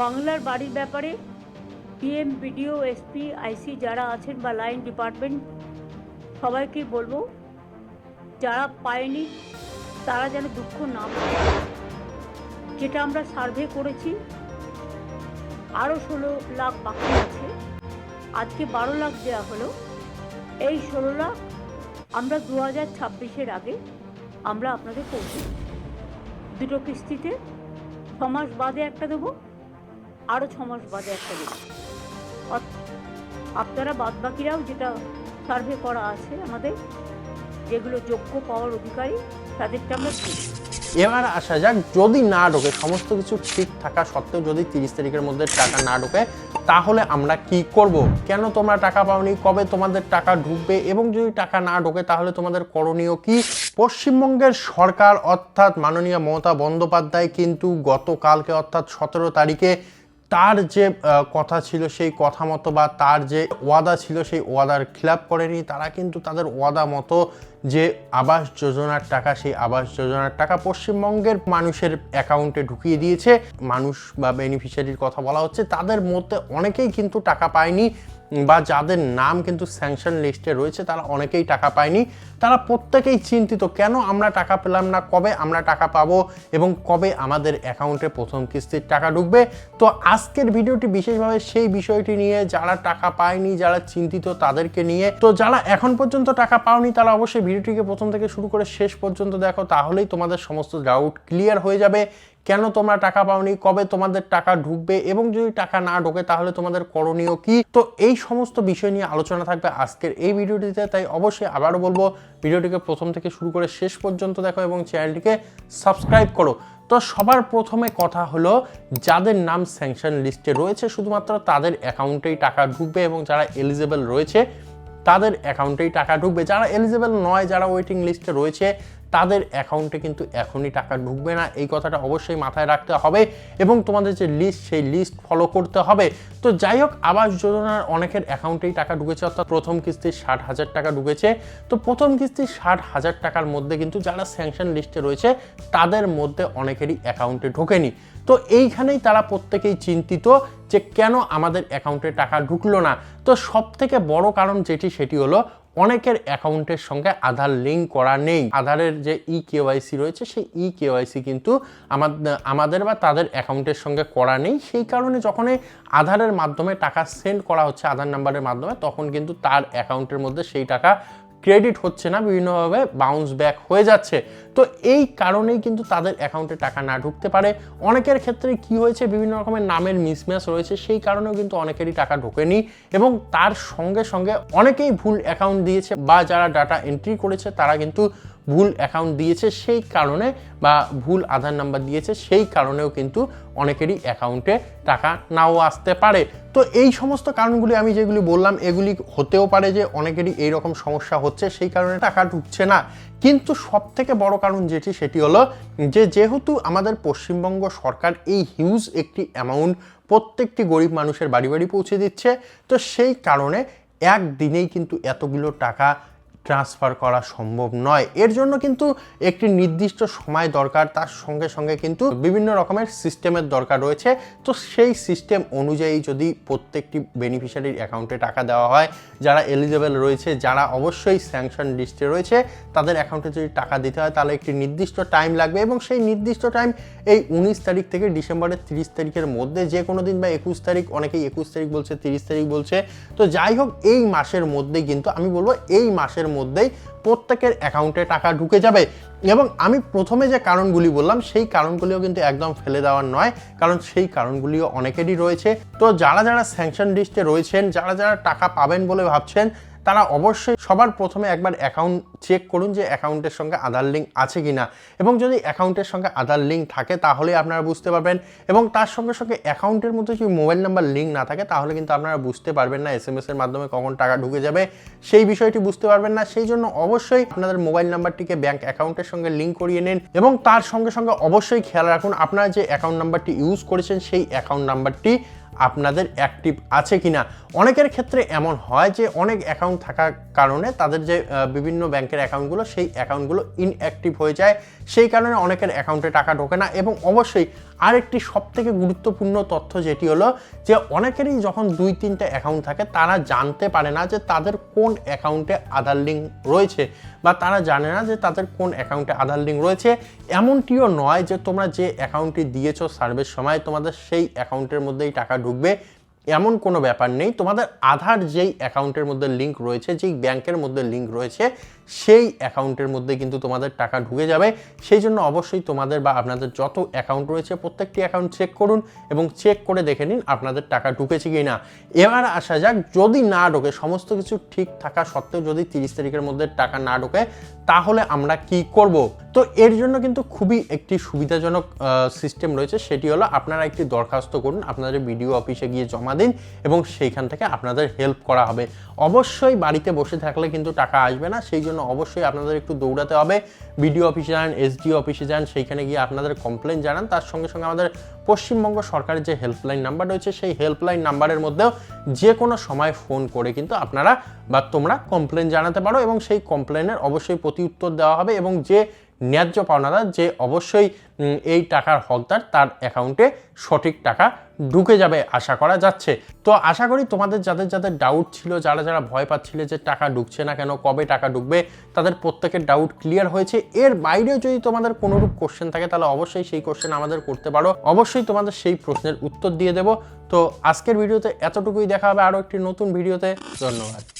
বাংলার বাড়ির ব্যাপারে পিএম, বিডিও, এসপি, আইসি যারা আছেন বা লাইন ডিপার্টমেন্ট, সবাইকে বলব, যারা পায়নি, তারা যেন দুঃখ না পায়। যেটা আমরা সার্ভে করেছি আরও ষোলো লাখ বাকি আছে। আজকে বারো লাখ দেওয়া হলো। এই ষোলো লাখ আমরা দু হাজার ছাব্বিশের আগে আমরা আপনাদের পৌঁছে দুটো কিস্তিতে, ছ মাস বাদে একটা দেবো। আরও ছ মাস বাদে একটা অত- আপনারা বাদ বাকিরাও যেটা সার্ভে করা আছে আমাদের, যেগুলো যোগ্য পাওয়ার অধিকারী তাদেরটা আমরা এবার আসা যাক, যদি না ঢোকে, সমস্ত কিছু ঠিক থাকা সত্ত্বেও যদি তিরিশ তারিখের মধ্যে টাকা না ঢোকে, তাহলে আমরা কি করব? কেন তোমরা টাকা পাওনি? কবে তোমাদের টাকা ঢুকবে? এবং যদি টাকা না ঢোকে, তাহলে তোমাদের করণীয় কি? পশ্চিমবঙ্গের সরকার, অর্থাৎ মাননীয় মমতা বন্দ্যোপাধ্যায় কিন্তু গতকালকে, অর্থাৎ সতেরো তারিখে তার যে কথা ছিল, সেই কথা মতো বা তার যে ওয়াদা ছিল, সেই ওয়াদার খিলাপ করেনি। তারা কিন্তু তাদের ওয়াদা মতো যে আবাস যোজনার টাকা, সেই আবাস যোজনার টাকা পশ্চিমবঙ্গের মানুষের অ্যাকাউন্টে ঢুকিয়ে দিয়েছে। মানুষ বা বেনিফিশিয়ারির কথা বলা হচ্ছে। তাদের মধ্যে অনেকেই কিন্তু টাকা পায়নি। বা যাদের নাম কিন্তু স্যাংশন লিস্টে রয়েছে, তারা অনেকেই টাকা পায়নি। তারা প্রত্যেকেই চিন্তিত, কেন আমরা টাকা পেলাম না? কবে আমরা টাকা পাবো? এবং কবে আমাদের অ্যাকাউন্টে প্রথম কিস্তির টাকা ঢুকবে? তো আজকের ভিডিওটি বিশেষভাবে সেই বিষয়টি নিয়ে, যারা টাকা পায়নি, যারা চিন্তিত তাদেরকে নিয়ে। তো যারা এখন পর্যন্ত টাকা পাওনি, তারা অবশ্যই ভিডিওটিকে প্রথম থেকে শুরু করে শেষ পর্যন্ত দেখো, তাহলেই তোমাদের সমস্ত ডাউট ক্লিয়ার হয়ে যাবে। কেন তোমরা টাকা পাওনি? কবে তোমাদের টাকা ঢুকবে? এবং যদি টাকা না ঢোকে, তাহলে তোমাদের করণীয় কি? তো এই সমস্ত বিষয় নিয়ে আলোচনা থাকবে আজকের এই ভিডিওটিতে। তাই অবশ্যই আবারও বলব, ভিডিওটিকে প্রথম থেকে শুরু করে শেষ পর্যন্ত দেখো এবং চ্যানেলটিকে সাবস্ক্রাইব করো। তো সবার প্রথমে কথা হলো, যাদের নাম স্যাংশন লিস্টে রয়েছে, শুধুমাত্র তাদের অ্যাকাউন্টেই টাকা ঢুকবে এবং যারা এলিজেবল রয়েছে তাদের অ্যাকাউন্টেই টাকা ঢুকবে। যারা এলিজেবল নয়, যারা ওয়েটিং লিস্টে রয়েছে, তাদের অ্যাকাউন্টে কিন্তু এখনই টাকা ঢুকবে না। এই কথাটা অবশ্যই মাথায় রাখতে হবে এবং তোমাদের যে লিস্ট সেই লিস্ট ফলো করতে হবে। তো যাই হোক, আবাস যোজনার অনেকের অ্যাকাউন্টেই টাকা ঢুকেছে, অর্থাৎ প্রথম কিস্তির ষাট হাজার টাকা ঢুকেছে। তো প্রথম কিস্তির ষাট হাজার টাকার মধ্যে কিন্তু যারা স্যাংশন লিস্টে রয়েছে, তাদের মধ্যে অনেকেরই অ্যাকাউন্টে ঢোকেনি। তো এইখানেই তারা প্রত্যেকেই চিন্তিত যে কেন আমাদের অ্যাকাউন্টে টাকা ঢুকলো না। তো সব থেকে বড় কারণ যেটি, সেটি হলো অনেকের অ্যাকাউন্টের সঙ্গে আধার লিঙ্ক করা নেই। আধারের যে ই কেওয়াইসি রয়েছে, সেই ই কেওয়াইসি কিন্তু আমাদের বা তাদের অ্যাকাউন্টের সঙ্গে করা নেই। সেই কারণে যখন আধারের মাধ্যমে টাকা সেন্ড করা হচ্ছে, আধার নাম্বারের মাধ্যমে, তখন কিন্তু তার অ্যাকাউন্টের মধ্যে সেই টাকা ক্রেডিট হচ্ছে না, বিভিন্নভাবে বাউন্স ব্যাক হয়ে যাচ্ছে। তো এই কারণেই কিন্তু তাদের অ্যাকাউন্টে টাকা না ঢুকতে পারে। অনেকের ক্ষেত্রে কি হয়েছে, বিভিন্ন রকমের নামের মিসম্যাচ রয়েছে, সেই কারণেও কিন্তু অনেকেরই টাকা ঢোকেনি এবং তার সঙ্গে সঙ্গে অনেকেই ভুল অ্যাকাউন্ট দিয়েছে বা যারা ডাটা এন্ট্রি করেছে, তারা কিন্তু ভুল অ্যাকাউন্ট দিয়েছে সেই কারণে বা ভুল আধার নাম্বার দিয়েছে সেই কারণেও কিন্তু অনেকেরই অ্যাকাউন্টে টাকা নাও আসতে পারে। তো এই সমস্ত কারণগুলি আমি যেগুলি বললাম, এগুলি হতেও পারে যে অনেকেরই এই রকম সমস্যা হচ্ছে, সেই কারণে টাকা ঢুকছে না। কিন্তু সব থেকে বড় কারণ যেটি, সেটি হলো যে যেহেতু আমাদের পশ্চিমবঙ্গ সরকার এই হিউজ একটি অ্যামাউন্ট প্রত্যেকটি গরিব মানুষের বাড়ি বাড়ি পৌঁছে দিচ্ছে, তো সেই কারণে একদিনেই কিন্তু এতগুলো টাকা ট্রান্সফার করা সম্ভব নয়। এর জন্য কিন্তু একটি নির্দিষ্ট সময় দরকার। তার সঙ্গে সঙ্গে কিন্তু বিভিন্ন রকমের সিস্টেমের দরকার রয়েছে। তো সেই সিস্টেম অনুযায়ী যদি প্রত্যেকটি বেনিফিশিয়ারির অ্যাকাউন্টে টাকা দেওয়া হয়, যারা এলিজেবল রয়েছে, যারা অবশ্যই স্যাংশন লিস্টে রয়েছে, তাদের অ্যাকাউন্টে যদি টাকা দিতে হয়, তাহলে একটি নির্দিষ্ট টাইম লাগবে এবং সেই নির্দিষ্ট টাইম এই উনিশ তারিখ থেকে ডিসেম্বরের তিরিশ তারিখের মধ্যে যে কোনো দিন বা একুশ তারিখ, অনেকেই একুশ তারিখ বলছে, তিরিশ তারিখ বলছে। তো যাই হোক, এই মাসের মধ্যেই কিন্তু আমি বলব, এই মাসের মধ্যেই প্রত্যেকের অ্যাকাউন্টে টাকা ঢুকে যাবে। এবং আমি প্রথমে যে কারণগুলি বললাম, সেই কারণগুলিও কিন্তু একদম ফেলে দেওয়ার নয়, কারণ সেই কারণগুলিও অনেকেরই রয়েছে। তো যারা যারা স্যাংশন লিস্টে রয়েছেন, যারা যারা টাকা পাবেন বলে ভাবছেন তারা অবশ্যই সবার প্রথমে একবার অ্যাকাউন্ট চেক করুন যে অ্যাকাউন্টের সঙ্গে আধার লিঙ্ক আছে কি না এবং যদি অ্যাকাউন্টের সঙ্গে আধার লিঙ্ক থাকে তাহলে আপনারা বুঝতে পারবেন। এবং তার সঙ্গে সঙ্গে অ্যাকাউন্টের মধ্যে যদি মোবাইল নাম্বার লিঙ্ক না থাকে, তাহলে কিন্তু আপনারা বুঝতে পারবেন না এস এম এর মাধ্যমে কখন টাকা ঢুকে যাবে। সেই বিষয়টি বুঝতে পারবেন না। সেই জন্য অবশ্যই আপনাদের মোবাইল নাম্বারটিকে ব্যাংক অ্যাকাউন্টের সঙ্গে লিঙ্ক করিয়ে নিন। এবং তার সঙ্গে সঙ্গে অবশ্যই খেয়াল রাখুন, আপনারা যে অ্যাকাউন্ট নাম্বারটি ইউজ করেছেন, সেই অ্যাকাউন্ট নাম্বারটি আপনাদের অ্যাক্টিভ আছে কি না অনেকের ক্ষেত্রে এমন হয় যে, অনেক অ্যাকাউন্ট থাকার কারণে তাদের যে বিভিন্ন ব্যাংকের অ্যাকাউন্টগুলো সেই অ্যাকাউন্টগুলো ইনঅ্যাক্টিভ হয়ে যায়। সেই কারণে অনেকের অ্যাকাউন্টে টাকা ঢোকে না এবং অবশ্যই আরেকটি সব থেকে গুরুত্বপূর্ণ তথ্য যেটি হলো যে অনেকেরই যখন দুই, তিনটে অ্যাকাউন্ট থাকে, তারা জানতে পারে না যে তাদের কোন অ্যাকাউন্টে আধার লিঙ্ক রয়েছে বা তারা জানে না যে তাদের কোন অ্যাকাউন্টে আধার লিঙ্ক রয়েছে। এমনটিও নয় যে তোমরা যে অ্যাকাউন্টটি দিয়েছ সার্ভের সময়, তোমাদের সেই অ্যাকাউন্টের মধ্যেই টাকা ঢুকবে। এমন কোনো ব্যাপার নেই। তোমাদের আধার যেই অ্যাকাউন্টের মধ্যে লিঙ্ক রয়েছে, যেই ব্যাংকের মধ্যে লিঙ্ক রয়েছে সেই অ্যাকাউন্টের মধ্যে কিন্তু তোমাদের টাকা ঢুকে যাবে। সেই জন্য অবশ্যই তোমাদের বা আপনাদের যত অ্যাকাউন্ট রয়েছে, প্রত্যেকটি অ্যাকাউন্ট চেক করুন এবং চেক করে দেখে নিন আপনাদের টাকা ঢুকেছে কি না এবার আসা যাক, যদি না ঢোকে, সমস্ত কিছু ঠিক থাকা সত্ত্বেও যদি তিরিশ তারিখের মধ্যে টাকা না ঢোকে, তাহলে আমরা কি করব? তো এর জন্য কিন্তু খুবই একটি সুবিধাজনক সিস্টেম রয়েছে। সেটি হলো আপনারা একটি দরখাস্ত করুন, আপনাদের বিডিও অফিসে গিয়ে জমা দিন এবং সেইখান থেকে আপনাদের হেল্প করা হবে। অবশ্যই বাড়িতে বসে থাকলে কিন্তু টাকা আসবে না, সেই জন্য অবশ্যই আপনাদের একটু দৌড়াতে হবে। বিডিও অফিসে যান এসডিও অফিসে যান, সেইখানে গিয়ে আপনাদের কমপ্লেন জানান। তার সঙ্গে সঙ্গে আমাদের পশ্চিমবঙ্গ সরকারের যে হেল্পলাইন নাম্বার রয়েছে, সেই হেল্পলাইন নাম্বারের মধ্যেও যে কোনো সময় ফোন করে কিন্তু আপনারা বা তোমরা কমপ্লেন জানাতে পারো এবং সেই কমপ্লেনের অবশ্যই প্রতি উত্তর দেওয়া হবে এবং যে ন্যায্য পাওনাদার যে অবশ্যই এই টাকার হকদার তার অ্যাকাউন্টে সঠিক টাকা ঢুকে যাবে আশা করা যাচ্ছে। তো আশা করি তোমাদের যাদের যাদের ডাউট ছিল, যারা যারা ভয় পাচ্ছিলে যে টাকা ঢুকছে না কেন, কবে টাকা ঢুকবে, তাদের প্রত্যেকের ডাউট ক্লিয়ার হয়েছে। এর বাইরেও যদি তোমাদের কোনোরূপ কোশ্চেন থাকে, তাহলে অবশ্যই সেই কোশ্চেন আমাদের করতে পারো। অবশ্যই তোমাদের সেই প্রশ্নের উত্তর দিয়ে দেবো। তো আজকের ভিডিওতে এতটুকুই। দেখা হবে আরও একটি নতুন ভিডিওতে। ধন্যবাদ।